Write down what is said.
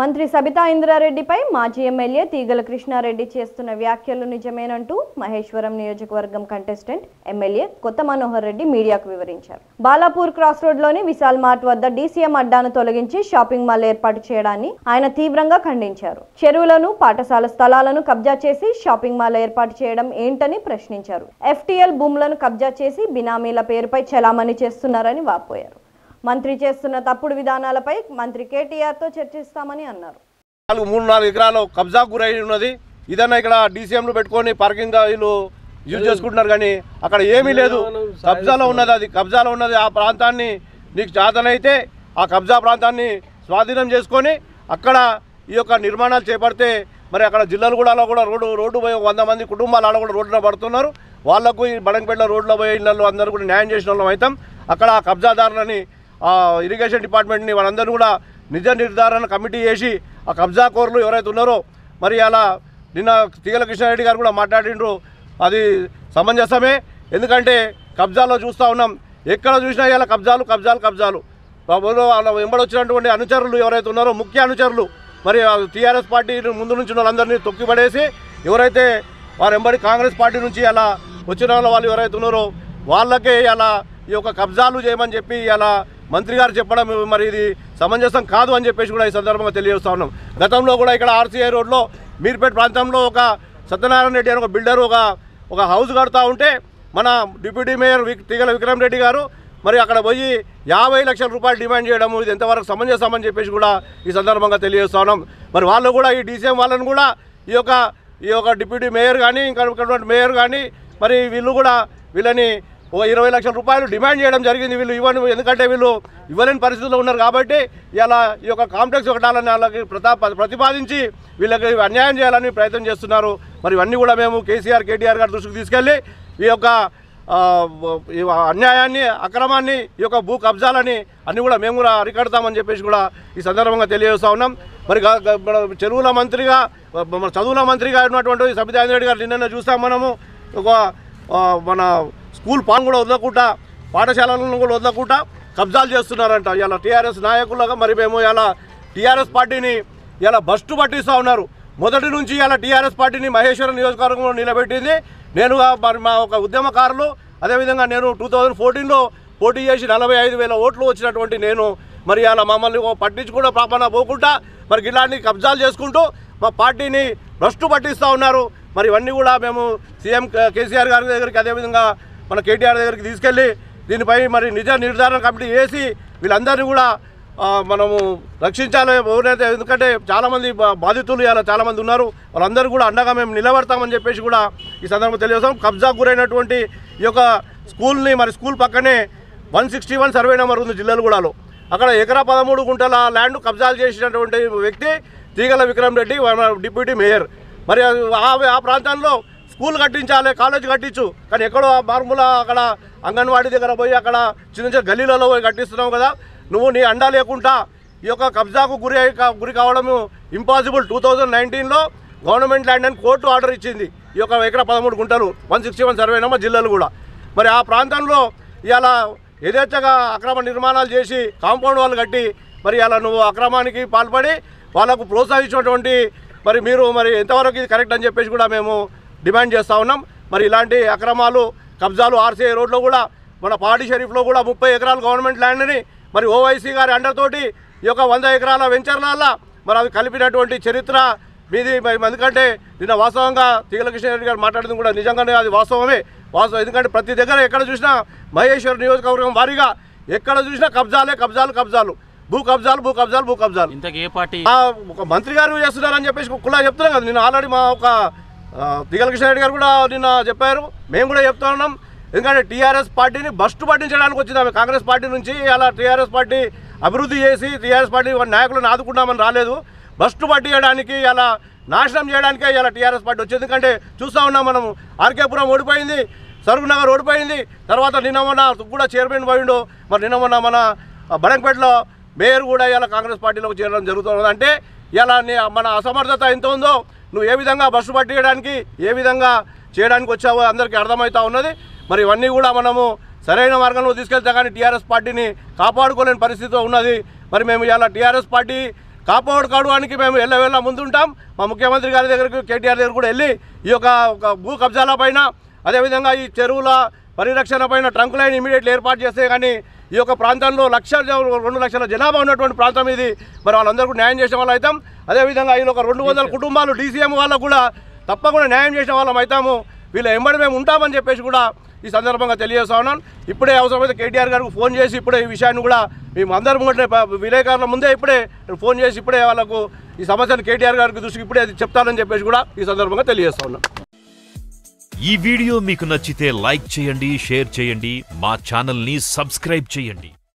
మంత్రి సబితా ఇంద్రారెడ్డిపై మాజీ ఎమ్మెల్యే తీగల కృష్ణారెడ్డి చేస్తున్న వ్యాఖ్యలు నిజమేనంటూ మహేశ్వరం నియోజకవర్గం కంటెస్టెంట్ ఎమ్మెల్యే కొత్త మనోహర్ రెడ్డి మీడియాకు వివరించారు. బాలాపూర్ క్రాస్ రోడ్లోని విశాల్ మార్ట్ వద్ద డీసీఎం అడ్డాను తొలగించి షాపింగ్ మాల్ ఏర్పాటు చేయడాన్ని ఆయన తీవ్రంగా ఖండించారు. చెరువులను పాఠశాల స్థలాలను కబ్జా చేసి షాపింగ్ మాల్ ఏర్పాటు చేయడం ఏంటని ప్రశ్నించారు. ఎఫ్టీఎల్ భూములను కబ్జా చేసి బినామీల పేరుపై చెలామణి చేస్తున్నారని వాపోయారు. మంత్రి చేస్తున్న తప్పుడు విధానాలపై మంత్రి కేటీఆర్తో చర్చిస్తామని అన్నారు. నాలుగు మూడు నాలుగు ఎకరాలు కబ్జా గురై ఉన్నది. ఇదన్నా ఇక్కడ డీసీఎంలు పెట్టుకొని పార్కింగ్ వీళ్ళు యూజ్ చేసుకుంటున్నారు కానీ అక్కడ ఏమీ లేదు. కబ్జాలో ఉన్నది అది. కబ్జాలో ఉన్నది ఆ ప్రాంతాన్ని నీకు చేతనైతే ఆ కబ్జా ప్రాంతాన్ని స్వాధీనం చేసుకొని అక్కడ ఈ యొక్క నిర్మాణాలు చేపడితే మరి అక్కడ జిల్లాలు కూడా అలా కూడా రోడ్డు రోడ్డు పోయి వంద మంది కుటుంబాలు అలా కూడా రోడ్డున పడుతున్నారు. వాళ్ళకు ఈ బడంపేట రోడ్లో పోయే ఇళ్ళల్లో అందరూ కూడా న్యాయం చేసిన వాళ్ళం అవుతాం. అక్కడ ఆ కబ్జాదారులని ఇరిగేషన్ డిపార్ట్మెంట్ని వాళ్ళందరూ కూడా నిజ నిర్ధారణ కమిటీ చేసి ఆ కబ్జా కోర్లు ఎవరైతే ఉన్నారో మరి అలా నిన్న తీగల కృష్ణారెడ్డి గారు కూడా మాట్లాడిండ్రు. అది సమంజసమే. ఎందుకంటే కబ్జాలో చూస్తూ ఉన్నాం. ఎక్కడ చూసినా ఇలా కబ్జాలు కబ్జాలు కబ్జాలు. వాళ్ళ వెంబడొచ్చినటువంటి అనుచరులు ఎవరైతే ఉన్నారో ముఖ్య అనుచరులు మరి టీఆర్ఎస్ పార్టీ ముందు నుంచి వాళ్ళందరినీ తొక్కిపడేసి ఎవరైతే వారు వెంబడి కాంగ్రెస్ పార్టీ నుంచి అలా వచ్చిన వాళ్ళు ఎవరైతే ఉన్నారో వాళ్ళకే అలా ఈ యొక్క కబ్జాలు చేయమని చెప్పి అలా మంత్రి గారు చెప్పడం మరి ఇది సమంజసం కాదు అని చెప్పేసి కూడా ఈ సందర్భంగా తెలియజేస్తా ఉన్నాం. గతంలో కూడా ఇక్కడ ఆర్సీఐ రోడ్లో మీర్పేట ప్రాంతంలో ఒక సత్యనారాయణ రెడ్డి అని ఒక బిల్డర్ ఒక ఒక హౌస్ కడతా ఉంటే మన డిప్యూటీ మేయర్ తీగల విక్రమ్ రెడ్డి గారు మరి అక్కడ పోయి యాభై లక్షల రూపాయలు డిమాండ్ చేయడము ఇది ఎంతవరకు సమంజసం అని చెప్పేసి కూడా ఈ సందర్భంగా తెలియజేస్తా ఉన్నాం. మరి వాళ్ళు కూడా ఈ డీసీఎం వాళ్ళని కూడా ఈ యొక్క ఈ యొక్క డిప్యూటీ మేయర్ కానీ ఇంకా మేయర్ కానీ మరి వీళ్ళు కూడా వీళ్ళని ఒక ఇరవై లక్షల రూపాయలు డిమాండ్ చేయడం జరిగింది వీళ్ళు ఇవ్వని ఎందుకంటే వీళ్ళు ఇవ్వలేని పరిస్థితుల్లో ఉన్నారు కాబట్టి ఇలా ఈ యొక్క కాంప్లెక్స్ ఒకటాలని వాళ్ళకి ప్రతా ప్రతిపాదించి వీళ్ళకి అన్యాయం చేయాలని ప్రయత్నం చేస్తున్నారు. మరి ఇవన్నీ కూడా మేము కేసీఆర్ కేటీఆర్ గారి దృష్టికి తీసుకెళ్ళి ఈ యొక్క ఈ అన్యాయాన్ని అక్రమాన్ని ఈ యొక్క భూ కబ్జాలని అన్ని కూడా మేము కూడా అరికడతామని చెప్పేసి కూడా ఈ సందర్భంగా తెలియజేస్తా ఉన్నాం. మరి చెరువుల మంత్రిగా మన చదువుల మంత్రిగా ఉన్నటువంటి సబితా రెడ్డి గారు నిన్న చూస్తాం మనము. ఒక మన స్కూల్ పాన్ కూడా వదలకుండా పాఠశాలలను కూడా వదలకుండా కబ్జాలు చేస్తున్నారంట. ఇలా టీఆర్ఎస్ నాయకులుగా మరి మేము ఇలా టీఆర్ఎస్ పార్టీని ఇలా బస్టు పట్టిస్తూ ఉన్నారు. మొదటి నుంచి ఇలా టీఆర్ఎస్ పార్టీని మహేశ్వరం నియోజకవర్గంలో నిలబెట్టింది. నేను మరి మా ఒక ఉద్యమకారులు అదేవిధంగా నేను టూ థౌజండ్ ఫోర్టీన్లో పోటీ చేసి నలభై ఐదు వేల ఓట్లు వచ్చినటువంటి నేను మరి అలా మమ్మల్ని ఓ పట్టించుకుంటూ పాపన పోకుండా మరి ఇలాంటి కబ్జాలు చేసుకుంటూ మా పార్టీని భ్రష్టు పట్టిస్తూ ఉన్నారు. మరి ఇవన్నీ కూడా మేము సీఎం కేసీఆర్ గారి దగ్గరికి అదేవిధంగా మన కేటీఆర్ దగ్గరికి తీసుకెళ్ళి దీనిపై మరి నిజ నిర్ధారణ కమిటీ వేసి వీళ్ళందరినీ కూడా మనము రక్షించాలి ఎవరైతే ఎందుకంటే చాలామంది బాధితులు ఇలా చాలామంది ఉన్నారు. వాళ్ళందరూ కూడా అండగా మేము నిలబడతామని చెప్పేసి కూడా ఈ సందర్భంగా తెలియజేస్తాం. కబ్జా గురైనటువంటి ఈ యొక్క స్కూల్ని మరి స్కూల్ పక్కనే one sixty one survey number ఉంది జిల్లాలగూడలో. అక్కడ ఎకరా పదమూడు గుంటల ల్యాండ్ కబ్జాలు చేసినటువంటి వ్యక్తి తీగల విక్రమ్ రెడ్డి డిప్యూటీ మేయర్. మరి ఆ ఆ ప్రాంతంలో స్కూల్ కట్టించాలి కాలేజ్ కట్టించు. కానీ ఎక్కడో ఆ అక్కడ అంగన్వాడీ దగ్గర పోయి అక్కడ చిన్న చిన్న గల్లీలలో పోయి కట్టిస్తున్నావు కదా. నువ్వు నీ అండా లేకుండా ఈ యొక్క కబ్జాకు గురి కా- గురి కావడము ఇంపాసిబుల్ టూ థౌజండ్ నైన్టీన్లో గవర్నమెంట్ ల్యాండ్ అని కోర్టు ఆర్డర్ ఇచ్చింది. ఈ యొక్క ఎకరా పదమూడు గుంటలు one sixty one survey number జిల్లాలు కూడా. మరి ఆ ప్రాంతంలో ఇలా యథేచ్ఛగా అక్రమ నిర్మాణాలు చేసి కాంపౌండ్ వాళ్ళు కట్టి మరి అలా నువ్వు అక్రమానికి పాల్పడి వాళ్ళకు ప్రోత్సహించినటువంటి మరి మీరు మరి ఎంతవరకు ఇది కరెక్ట్ అని చెప్పేసి కూడా మేము డిమాండ్ చేస్తూ ఉన్నాం. మరి ఇలాంటి అక్రమాలు కబ్జాలు ఆర్సీఐ రోడ్లో కూడా మన పాడి షరీఫ్లో కూడా ముప్పై ఎకరాలు గవర్నమెంట్ ల్యాండ్ని మరి ఓవైసీ గారి అండర్తోటి ఈ యొక్క వంద ఎకరాల వెంచర్ల మరి అవి కలిపినటువంటి చరిత్ర మీది. మరి ఎందుకంటే నిన్న వాస్తవంగా తీగల కృష్ణారెడ్డి గారు మాట్లాడింది కూడా నిజంగానే అది వాస్తవమే. వాస్తవం ఎందుకంటే ప్రతి దగ్గర ఎక్కడ చూసినా మహేశ్వర్ నియోజకవర్గం వారీగా ఎక్కడ చూసినా కబ్జాలే కబ్జాలు కబ్జాలు. భూ కబ్జాలు భూ కబ్జాలు భూ కబ్జాలు. ఇంతకు ఏ పార్టీ? ఒక మంత్రి గారు చేస్తున్నారని చెప్పేసి కులా చెప్తున్నాం కదా. నేను ఆల్రెడీ మా ఒక దిగల కృష్ణారెడ్డి గారు కూడా నిన్న చెప్పారు. మేము కూడా చెప్తా ఉన్నాం. ఎందుకంటే టీఆర్ఎస్ పార్టీని బస్టు పట్టించడానికి వచ్చింది ఆమె. కాంగ్రెస్ పార్టీ నుంచి అలా టీఆర్ఎస్ పార్టీ అభివృద్ధి చేసి టీఆర్ఎస్ పార్టీ నాయకులను ఆదుకుంటామని రాలేదు. బస్టు పట్టించడానికి అలా నాశనం చేయడానికే ఇలా టీఆర్ఎస్ పార్టీ వచ్చింది. ఎందుకంటే చూస్తూ ఉన్నాం మనం ఆర్కేపురం ఓడిపోయింది సరుగునగర్ ఓడిపోయింది. తర్వాత నిన్న మొన్న కూడా చైర్మన్ పోయిండు. మరి నిన్న మొన్న మన బడంపేటలో మేయర్ కూడా ఇలా కాంగ్రెస్ పార్టీలోకి చేరడం జరుగుతుంది అంటే ఇలా మన అసమర్థత ఎంత ఉందో నువ్వు ఏ విధంగా బస్సు పట్టియడానికి ఏ విధంగా చేయడానికి వచ్చావో అందరికీ అర్థమవుతా ఉన్నది. మరి ఇవన్నీ కూడా మనము సరైన మార్గంలో తీసుకెళ్తా కానీ టీఆర్ఎస్ పార్టీని కాపాడుకోలేని పరిస్థితిలో ఉన్నది. మరి మేము ఇలా టీఆర్ఎస్ పార్టీ కాపాడుకోవడానికి మేము వెళ్ళ వెళ్ళ ముందుంటాం. మా ముఖ్యమంత్రి గారి దగ్గరకు కేటీఆర్ దగ్గర కూడా వెళ్ళి ఈ యొక్క భూ కబ్జాల పైన అదేవిధంగా ఈ చెరువుల పరిరక్షణ పైన ట్రంక్ లైన్ ఇమీడియట్లీ ఏర్పాటు చేస్తే కానీ ఈ యొక్క ప్రాంతంలో లక్ష రెండు లక్షల జనాభా ఉన్నటువంటి ప్రాంతం ఇది. మరి వాళ్ళందరికీ న్యాయం చేసే వాళ్ళు అవుతాం. అదేవిధంగా ఈ ఒక రెండు వందల కుటుంబాలు డీసీఎం వాళ్ళకు కూడా తప్పకుండా న్యాయం చేసిన వాళ్ళం అవుతాము వీళ్ళ ఎంబడి మేము ఉంటామని చెప్పేసి కూడా ఈ సందర్భంగా తెలియజేస్తా ఉన్నాను ఇప్పుడే అవసరమైతే కేటీఆర్ గారికి ఫోన్ చేసి ఇప్పుడే ఈ విషయాన్ని కూడా మేము అందరం విలేకరుల ముందే ఇప్పుడే ఫోన్ చేసి ఇప్పుడే వాళ్ళకు ఈ సమస్యను కేటీఆర్ గారికి దృష్టికి ఇప్పుడే అది చెప్తానని చెప్పేసి కూడా ఈ సందర్భంగా తెలియజేస్తా ఉన్నాను ఈ వీడియో మీకు నచ్చితే లైక్ చేయండి షేర్ చేయండి. మా ఛానల్ని సబ్స్క్రైబ్ చేయండి.